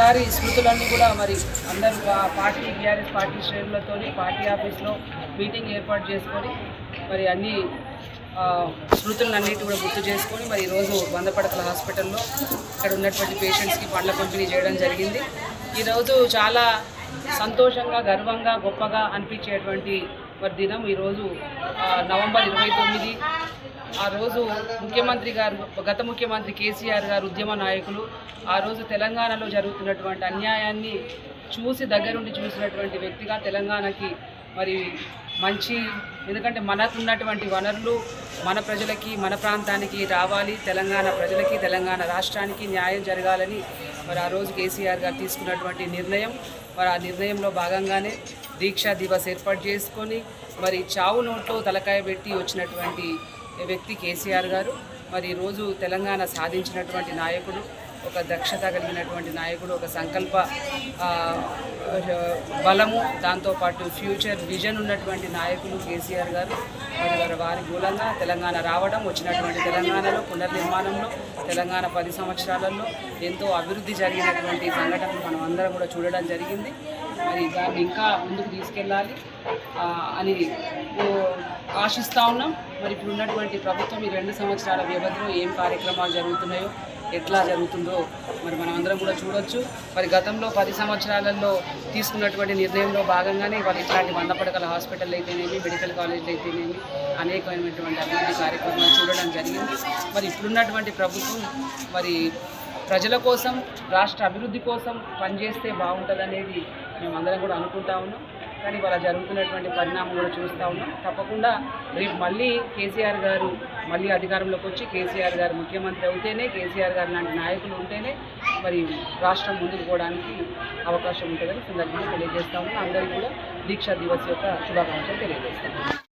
ఒకసారి స్మృతులన్నీ కూడా మరి అందరూ పార్టీ టీఆర్ఎస్ పార్టీ శ్రేణులతో పార్టీ ఆఫీస్లో మీటింగ్ ఏర్పాటు చేసుకొని మరి అన్ని ఆ, స్మృతులన్నిటి కూడా గుర్తు చేసుకొని మరి ఈరోజు వంద హాస్పిటల్లో ఇక్కడ ఉన్నటువంటి పేషెంట్స్కి పండ్ల పంపిణీ చేయడం జరిగింది. ఈరోజు చాలా సంతోషంగా గర్వంగా గొప్పగా అనిపించేటువంటి మరి దినం ఈరోజు నవంబర్ ఇరవై తొమ్మిది ఆ రోజు ముఖ్యమంత్రి గారు గత ముఖ్యమంత్రి కేసీఆర్ గారు ఉద్యమ నాయకులు ఆ రోజు తెలంగాణలో జరుగుతున్నటువంటి అన్యాయాన్ని చూసి దగ్గరుండి చూసినటువంటి వ్యక్తిగా తెలంగాణకి మరి మంచి ఎందుకంటే మనకున్నటువంటి వనరులు మన ప్రజలకి మన ప్రాంతానికి రావాలి తెలంగాణ ప్రజలకి తెలంగాణ రాష్ట్రానికి న్యాయం జరగాలని మరి ఆ రోజు కేసీఆర్ గారు తీసుకున్నటువంటి నిర్ణయం. మరి ఆ నిర్ణయంలో భాగంగానే దీక్షా దివస్ ఏర్పాటు చేసుకొని మరి చావు నోట్లో తలకాయ పెట్టి వచ్చినటువంటి వ్యక్తి కేసీఆర్ గారు మరి ఈరోజు తెలంగాణ సాధించినటువంటి నాయకుడు. ఒక దక్షత కలిగినటువంటి నాయకుడు ఒక సంకల్ప బలము దాంతోపాటు ఫ్యూచర్ విజన్ ఉన్నటువంటి నాయకులు కేసీఆర్ గారు. మరి వారి వారి మూలంగా తెలంగాణ రావడం వచ్చినటువంటి తెలంగాణలో పునర్నిర్మాణంలో తెలంగాణ పది సంవత్సరాలలో ఎంతో అభివృద్ధి జరిగినటువంటి సంఘటనలు మనం అందరం కూడా చూడడం జరిగింది. మరి దాన్ని ఇంకా ముందుకు తీసుకెళ్ళాలి అని ఆశిస్తూ ఉన్నాం. మరి ఇప్పుడు ఉన్నటువంటి ప్రభుత్వం ఈ రెండు సంవత్సరాల వ్యవధిలో ఏం కార్యక్రమాలు జరుగుతున్నాయో ఎట్లా జరుగుతుందో మరి మనం అందరం కూడా చూడొచ్చు. మరి గతంలో పది సంవత్సరాలలో తీసుకున్నటువంటి నిర్ణయంలో భాగంగానే వాళ్ళు ఇట్లాంటి వంద పడకల హాస్పిటల్ అయితేనేమి మెడికల్ కాలేజీలు అయితేనేమి అనేకమైనటువంటి అభివృద్ధి కార్యక్రమాలు చూడడం జరిగింది. మరి ఇప్పుడున్నటువంటి ప్రభుత్వం మరి ప్రజల కోసం రాష్ట్ర అభివృద్ధి కోసం పనిచేస్తే బాగుంటుందనేది మేమందరం కూడా అనుకుంటా ఉన్నాం. కానీ వాళ్ళ జరుగుతున్నటువంటి పరిణామం కూడా చూస్తూ ఉన్నాం. తప్పకుండా రేపు మళ్ళీ కేసీఆర్ గారు మళ్ళీ అధికారంలోకి వచ్చి కేసీఆర్ గారు ముఖ్యమంత్రి అవుతేనే కేసీఆర్ గారు లాంటి నాయకులు ఉంటేనే మరి రాష్ట్రం ముందుకు పోవడానికి అవకాశం ఉంటుందని సందర్భంగా తెలియజేస్తా ఉన్నాం. అందరికీ కూడా దీక్షా దివస్ యొక్క శుభాకాంక్షలు తెలియజేస్తాం.